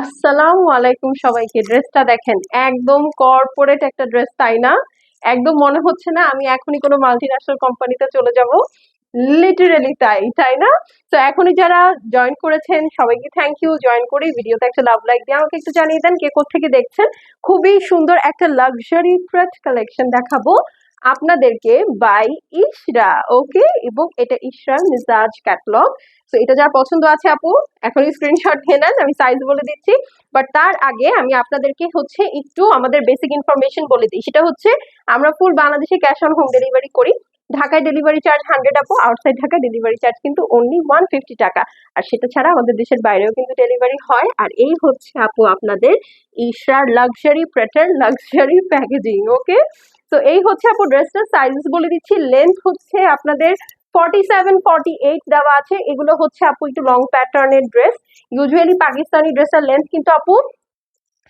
আসসালামু আলাইকুম সবাইকে। ড্রেসটা দেখেন, একদম কর্পোরেট একটা ড্রেস, তাই না? একদম মনে হচ্ছে না আমি এখনই কোনো মাল্টিন্যাশনাল কোম্পানিতে চলে যাব। লিটারেলি তাই তাই না? তো এখনই যারা জয়েন করেছেন, সবাইকে থ্যাংক ইউ জয়েন করে। ভিডিওতে একটা লাভ লাইক দিয়ে আমাকে একটু জানিয়ে দেন কে থেকে দেখছেন। খুবই সুন্দর একটা লাক্সারি প্রেট কালেকশন দেখাবো। আপনাদেরকে বাই ইশরা ওকে এবং এটা ইশরার মিজাজ ক্যাটলগ তো এটা যার পছন্দ আছে আপু এখন স্ক্রিনশট নিয়ে নেন, আমি সাইজ বলে দিচ্ছি। বাট তার আগে আমি আপনাদেরকে হচ্ছে একটু আমাদের বেসিক ইনফরমেশন বলে দিই। সেটা হচ্ছে, আমরা ফুল বাংলাদেশে ক্যাশ অন হোম ডেলিভারি করি। ঢাকায় ডেলিভারি চার্জ হান্ড্রেড আপু আউটসাইড ঢাকায় ডেলিভারি চার্জ কিন্তু অনলি ওয়ান ফিফটি টাকা। আর সেটা ছাড়া আমাদের দেশের বাইরেও কিন্তু ডেলিভারি হয়। আর এই হচ্ছে আপু আপনাদের ইশরার লাক্সারি প্রেটার লাক্সারি প্যাকেজিং ওকে তো এই হচ্ছে আপু ড্রেসটার সাইজেস বলে দিচ্ছি। লেন্থ হচ্ছে আপনাদের ফর্টি সেভেন ফর্টি এইট দেওয়া আছে। এগুলো হচ্ছে আপু একটু লং প্যাটার্নের ড্রেস ইউজুয়ালি পাকিস্তানি ড্রেসের লেন্থ কিন্তু আপু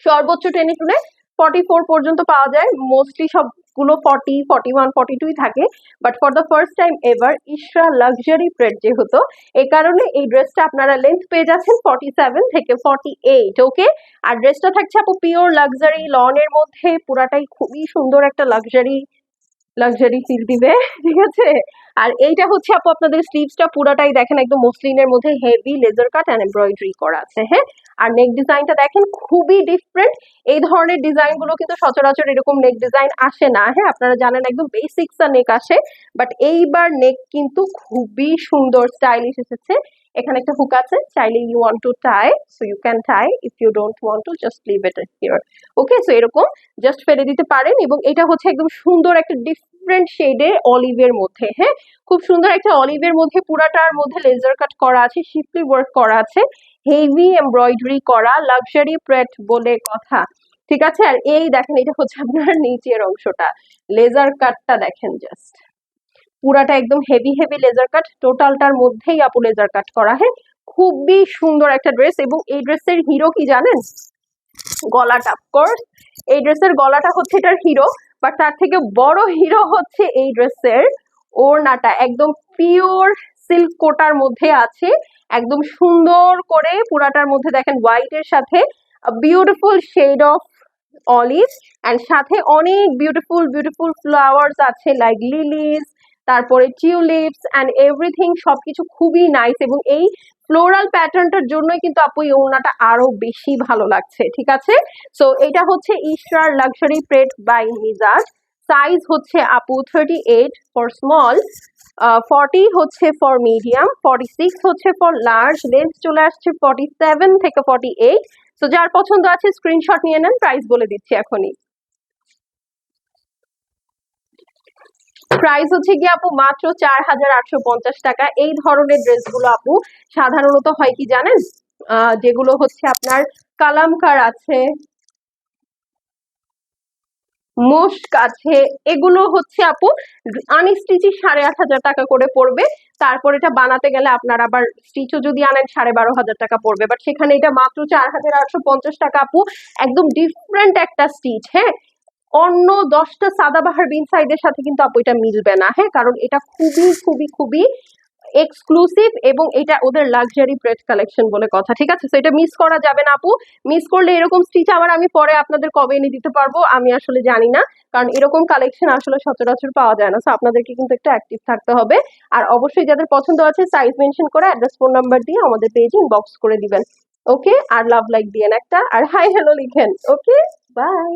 সর্বোচ্চ টেনে টুনে ফর্টি ফোর পর্যন্ত পাওয়া যায়। মোস্টলি সবগুলো ফর্টি ফর্টি ওয়ান ফর্টি টুই থাকে but for the first time এবার ইশরা লাক্সারি প্রেড যেহেতু, এই কারণে এই ড্রেসটা আপনারা লেন্থ পেয়ে যাচ্ছেন ফর্টি সেভেন থেকে ফর্টি এইট ওকে আর ড্রেসটা থাকছে আপু পিওর লাক্সারি লনের মধ্যে, পুরাটাই খুবই সুন্দর একটা লাক্সারি লাক্সারি ফিল দিবে, ঠিক আছে? আর এইটা হচ্ছে আপু আপনাদের স্লিভসটা পুরাটাই দেখেন একদম মসলিনের মধ্যে heavy laser cut and embroidery করা আছে হ্যাঁ? আর নেক ডিজাইনটা দেখেন খুবই ডিফারেন্ট এই ধরনের ডিজাইনগুলো কিন্তু সচরাচর এরকম নেক ডিজাইন আসে না। হ্যাঁ আপনারা জানেন একদম বেসিক্স নেক আসে বাট এইবার নেক কিন্তু খুবই সুন্দর স্টাইলিশ এসেছে। এখানে একটা হুক আছে, চাইলে you want to tie so you can tie if you don't want to just leave it here okay so এরকম জাস্ট ফেলে দিতে পারেন এবং এটা হচ্ছে একদম সুন্দর একটা ডিফারেন্ট শেডের অলিভের মধ্যে হ্যাঁ? খুব সুন্দর একটা অলিভের মধ্যে, পুরাটার মধ্যে লেজার কাট করা আছে শিপলি ওয়ার্ক করা আছে। হেভি এমব্রয়ডারি করা লাক্সারি প্রেট বলে কথা। ঠিক আছে? আর এই দেখেন, এটা হচ্ছে আপনার নিচের অংশটা। লেজার কাটটা দেখেন জাস্ট পুরাটা একদম হেভি হেভি লেজার কাট টোটালটার মধ্যেই আপু লেজার কাট করা হ্যাঁ? খুবই সুন্দর একটা ড্রেস এবং এই ড্রেসের হিরো কি জানেন? গলাটা অফকোর্স এই ড্রেসের গলাটা হচ্ছে এটার হিরো বাট তার থেকে বড় হিরো হচ্ছে এই ড্রেসের ওড়নাটা। একদম পিওর সিল্ক কোটার মধ্যে আছে। একদম সুন্দর করে পুরাটার মধ্যে দেখেন হোয়াইটের সাথে beautiful shade of olive and সাথে অনেক বিউটিফুল বিউটিফুল ফ্লাওয়ার্স আছে লাইক লিলিজ তারপরে টিউলিপস অ্যান্ড এভরিথিং সবকিছু খুবই নাইস এবং এই ফ্লোরাল প্যাটার্নটার জন্যই কিন্তু আপু এই ওড়নাটা আরও বেশি ভালো লাগছে, ঠিক আছে? সো এটা হচ্ছে Easter luxury pret by Mizaj size হচ্ছে আপু thirty eight for small forty হচ্ছে ফর মিডিয়াম ফর্টি সিক্স হচ্ছে ফর লার্জ লেন্থ চলে আসছে ফর্টি সেভেন থেকে ফর্টি এইট তো যার পছন্দ আছে স্ক্রিনশট নিয়ে নেন প্রাইস বলে দিচ্ছি এখনই। প্রাইস হচ্ছে কি আপু মাত্র চার হাজার আটশো পঞ্চাশ টাকা। এই ধরনের ড্রেসগুলো আপু সাধারণত হয় কি জানেন? যেগুলো হচ্ছে আপনার কালামকার আছে মুস্ক আছে এগুলো হচ্ছে আপু আনস্টিচি সাড়ে আট হাজার টাকা করে পড়বে। তারপর এটা বানাতে গেলে আপনার আবার স্টিচও যদি আনেন, সাড়ে বারো হাজার টাকা পড়বে। বাট সেখানে এটা মাত্র চার হাজার আটশো পঞ্চাশ টাকা আপু, একদম ডিফারেন্ট একটা স্টিচ হ্যাঁ? অন্য দশটা সাদাবাহার বিন সাইডের সাথে কিন্তু আপু এটা মিলবে না হ্যাঁ? কারণ এটা খুবই খুবই খুবই এক্সক্লুসিভ এবং এটা ওদের লাক্সারি প্রেট কালেকশন বলে কথা, ঠিক আছে? তো এটা মিস করা যাবে না, আপু। মিস করলে এরকম স্টিচ আবার আমি পরে আপনাদের কবে এনে দিতে পারব, আমি আসলে জানি না। কারণ এরকম কালেকশন আসলে সচরাচর পাওয়া যায় না। সো আপনাদেরকে কিন্তু একটু অ্যাক্টিভ থাকতে হবে। আর অবশ্যই যাদের পছন্দ আছে সাইজ মেনশন করে অ্যাড্রেস ফোন নাম্বার দিয়ে আমাদের পেজে ইনবক্স করে দিবেন। ওকে আর লাভ লাইক দিয়েন একটা। আর হাই হ্যালো লিখেন। Okay bye